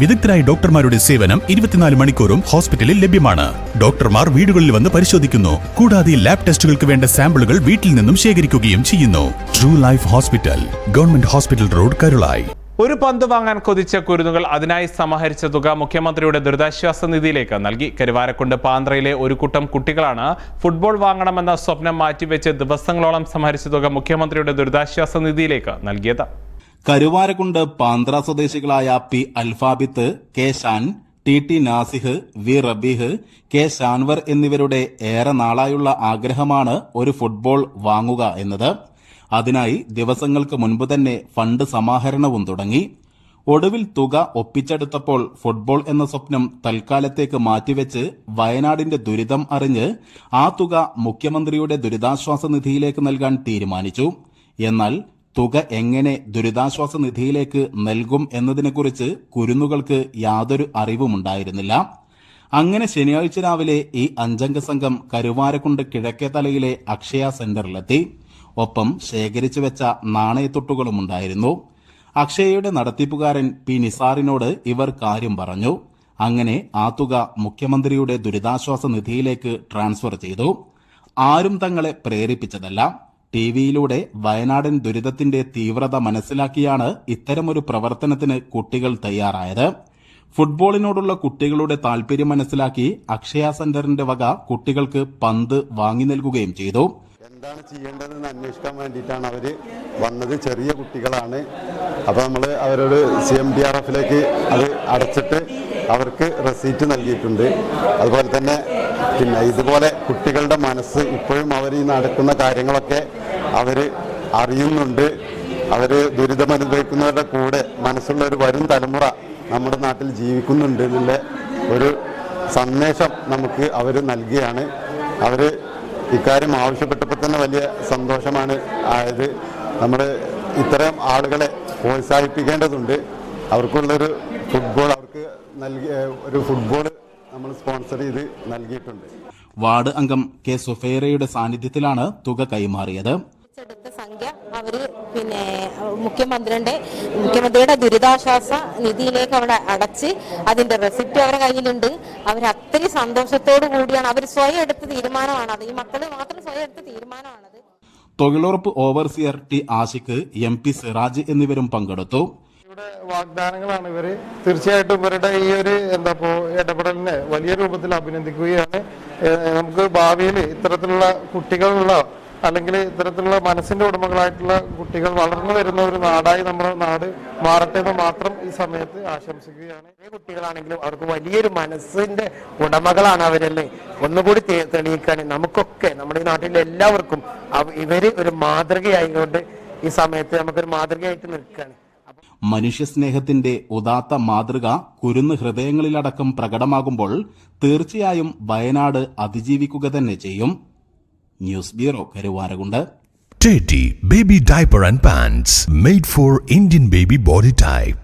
വിദഗ്ധരായ ഡോക്ടർമാരുടെ സേവനം ഇരുപത്തിനാല് മണിക്കൂറും ഹോസ്പിറ്റലിൽ ലഭ്യമാണ്. ഡോക്ടർമാർ വീടുകളിൽ വന്ന് പരിശോധിക്കുന്നു. കൂടാതെ ലാബ് ടെസ്റ്റുകൾക്ക് വേണ്ട സാമ്പിളുകൾ വീട്ടിൽ നിന്നും ശേഖരിക്കുകയും ചെയ്യുന്നു. True life hospital government hospital road Karulai ഒരു പന്ത് വാങ്ങാൻ കൊതിച്ച കുരുന്നുകൾ അതിനായി സമാഹരിച്ച തുക മുഖ്യമന്ത്രിയുടെ ദുരിതാശ്വാസ നിധിയിലേക്ക് നൽകി. കരുവാരക്കുണ്ട് പാന്ത്രയിലെ ഒരു കൂട്ടം കുട്ടികളാണ് ഫുട്ബോൾ വാങ്ങണമെന്ന സ്വപ്നം മാറ്റിവെച്ച് ദിവസങ്ങളോളം സമാഹരിച്ച തുക മുഖ്യമന്ത്രിയുടെ ദുരിതാശ്വാസ നിധിയിലേക്ക് നൽകിയത്. കരുവാരക്കുണ്ട് പാന്ത്ര സ്വദേശികളായ P Alfabith K Shan T T Nasih V Rabeeh K Shanvar എന്നിവരുടെ ഏറെ നാളായുള്ള ആഗ്രഹമാണ് ഒരു ഫുട്ബോൾ വാങ്ങുക എന്നത്. അതിനായി ദിവസങ്ങൾക്ക് മുൻപ് തന്നെ ഫണ്ട് സമാഹരണവും തുടങ്ങി. ഒടുവിൽ തുക ഒപ്പിച്ചെടുത്തപ്പോൾ ഫുട്ബോൾ എന്ന സ്വപ്നം തൽക്കാലത്തേക്ക് മാറ്റിവെച്ച് വയനാടിന്റെ ദുരിതം അറിഞ്ഞ് ആ തുക മുഖ്യമന്ത്രിയുടെ ദുരിതാശ്വാസ നിധിയിലേക്ക് നൽകാൻ തീരുമാനിച്ചു. എന്നാൽ തുക എങ്ങനെ ദുരിതാശ്വാസ നിധിയിലേക്ക് നൽകും എന്നതിനെക്കുറിച്ച് കുരുന്നുകൾക്ക് യാതൊരു അറിവുമുണ്ടായിരുന്നില്ല അങ്ങനെ ശനിയാഴ്ച രാവിലെ ഈ അഞ്ചംഗ സംഘം കരുവാരക്കുണ്ട് കിഴക്കേ തലയിലെ അക്ഷയ സെന്ററിലെത്തി. ഒപ്പം ശേഖരിച്ചു വെച്ച നാണയത്തൊട്ടുകളും ഉണ്ടായിരുന്നു. അക്ഷയയുടെ നടത്തിപ്പുകാരൻ പി നിസാറിനോട് ഇവർ കാര്യം പറഞ്ഞു. അങ്ങനെ ആ തുക മുഖ്യമന്ത്രിയുടെ ദുരിതാശ്വാസ നിധിയിലേക്ക് ട്രാൻസ്ഫർ ചെയ്തു. ആരും തങ്ങളെ പ്രേരിപ്പിച്ചതല്ല. ടി വിയിലൂടെ വയനാടൻ ദുരിതത്തിന്റെ തീവ്രത മനസ്സിലാക്കിയാണ് ഇത്തരമൊരു പ്രവർത്തനത്തിന് കുട്ടികൾ തയ്യാറായത്. ഫുട്ബോളിനോടുള്ള കുട്ടികളുടെ താൽപര്യം മനസ്സിലാക്കി അക്ഷയ സെന്ററിന്റെ വക കുട്ടികൾക്ക് പന്ത് വാങ്ങി നൽകുകയും ചെയ്തു. എന്താണ് ചെയ്യേണ്ടതെന്ന് അന്വേഷിക്കാൻ വേണ്ടിയിട്ടാണ് അവർ വന്നത്. ചെറിയ കുട്ടികളാണ്. അപ്പോൾ നമ്മൾ അവരോട് സി എം ഡി ആർ എഫിലേക്ക് അത് അടച്ചിട്ട് അവർക്ക് റെസീറ്റ് നൽകിയിട്ടുണ്ട്. അതുപോലെ തന്നെ പിന്നെ ഇതുപോലെ കുട്ടികളുടെ മനസ്സ് ഇപ്പോഴും അവർ ഈ നടക്കുന്ന കാര്യങ്ങളൊക്കെ അവർ അറിയുന്നുണ്ട്. അവർ ദുരിതമനുഭവിക്കുന്നവരുടെ കൂടെ മനസ്സുള്ള ഒരു വരും തലമുറ നമ്മുടെ നാട്ടിൽ ജീവിക്കുന്നുണ്ട് എന്നുള്ള ഒരു സന്ദേശം നമുക്ക് അവർ നൽകുകയാണ് അവർ ഇക്കാര്യം ആവശ്യപ്പെട്ടപ്പോൾ തന്നെ വലിയ സന്തോഷമാണ് ആയത്. നമ്മൾ ഇത്തരം ആളുകളെ പ്രോത്സാഹിപ്പിക്കേണ്ടതുണ്ട്. അവർക്കുള്ളൊരു ഫുട്ബോൾ നൽകിയ ഒരു ഫുട്ബോൾ നമ്മൾ സ്പോൺസർ ചെയ്ത് നൽകിയിട്ടുണ്ട്. വാർഡ് അംഗം കെ സുഫേറയുടെ സാന്നിധ്യത്തിലാണ് തുക കൈമാറിയത്. സംഖ്യ അവർ പിന്നെ മുഖ്യമന്ത്രിയുടെ മുഖ്യമന്ത്രിയുടെ ദുരിതാശ്വാസ നിധിയിലേക്ക് അവിടെ അടച്ച് അതിന്റെ റെസിപ്റ്റ് അവരുടെ കയ്യിലുണ്ട്. അവർ അത്രയും സന്തോഷത്തോടു കൂടിയാണ്. അവർ സ്വയം എടുത്ത തീരുമാനമാണ് അത്. ഈ മക്കൾ മാത്രം സ്വയം എടുത്ത തീരുമാനമാണത്. തൊഴിലുറപ്പ് overseer T Ashiq M P Siraj എന്നിവരും പങ്കെടുത്തു. ഇവിടെ വാഗ്ദാനങ്ങളാണ് ഇവർ. തീർച്ചയായിട്ടും ഇവരുടെ ഈ ഒരു എന്താ ഇടപെടലിനെ വലിയ രൂപത്തിൽ അഭിനന്ദിക്കുകയാണ്. നമുക്ക് ഭാവിയിൽ ഇത്തരത്തിലുള്ള കുട്ടികളുള്ള അല്ലെങ്കിൽ ഇത്തരത്തിലുള്ള മനസ്സിന്റെ ഉടമകളായിട്ടുള്ള കുട്ടികൾ വളർന്നു വരുന്ന ഒരു നാടായി നമ്മുടെ നാട് മാറട്ടെ എന്ന് മാത്രം ഈ സമയത്ത് ആശംസിക്കുകയാണ്. കുട്ടികളാണെങ്കിലും അവർക്ക് വലിയൊരു മനസ്സിന്റെ ഉടമകളാണ് അവരല്ലേ? ഒന്നുകൂടി തെളിയിക്കാൻ നമുക്കൊക്കെ നമ്മുടെ ഈ നാട്ടിലെ എല്ലാവർക്കും ഇവർ ഒരു മാതൃകയായതുകൊണ്ട് ഈ സമയത്ത് നമുക്കൊരു മാതൃകയായിട്ട് നിൽക്കുകയാണ് മനുഷ്യസ്നേഹത്തിന്റെ ഉദാത്ത മാതൃക കുരുന്ന് ഹൃദയങ്ങളിലടക്കം പ്രകടമാകുമ്പോൾ തീർച്ചയായും വയനാട് അതിജീവിക്കുക തന്നെ ചെയ്യും news bureau Karuvarakundu Teddy Baby Diaper and Pants made for Indian baby body type.